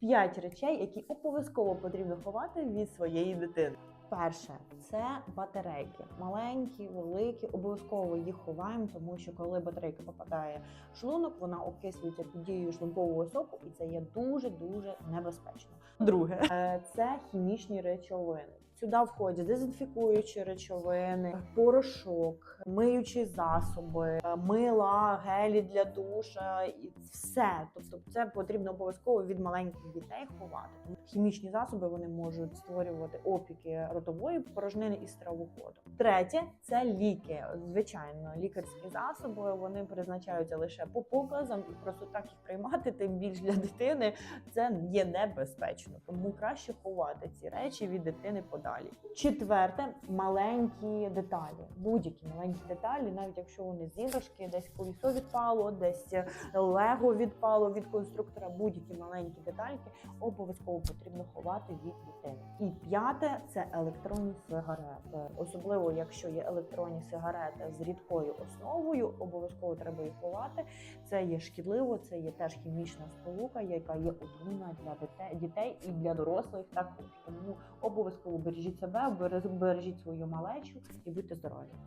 П'ять речей, які обов'язково потрібно ховати від своєї дитини. Перше це батарейки. Маленькі, великі, обов'язково їх ховаємо, тому що коли батарейка попадає в шлунок, вона окислюється під дією шлункового соку, і це є дуже дуже небезпечно. Друге е, це хімічні речовини. Сюди входять дезінфікуючі речовини, порошок, миючі засоби, е, мила, гелі для душа і все. Тобто, це потрібно обов'язково від маленьких дітей ховати. Хімічні засоби вони можуть створювати опіки ротової порожнини і стравоходу. Третє це ліки. Звичайно, лікарські засоби вони призначаються лише по показам, і просто так їх приймати, тим більш для дитини це є небезпечно. Тому краще ховати ці речі від дитини подалі. Четверте маленькі деталі. Будь-які маленькі деталі, навіть якщо вони з іграшки, десь колесо відпало, десь лего відпало від конструктора. Будь-які маленькі детальки обов'язково потрібно ховати від дитини. І п'яте це електронні сигарети, особливо якщо є електронні сигарети з рідкою основою, обов'язково треба їх ховати. Це є шкідливо, це є теж хімічна сполука, яка є отруйна для дітей, дітей і для дорослих також. Тому обов'язково бережіть себе, бережіть свою малечу і будьте здорові.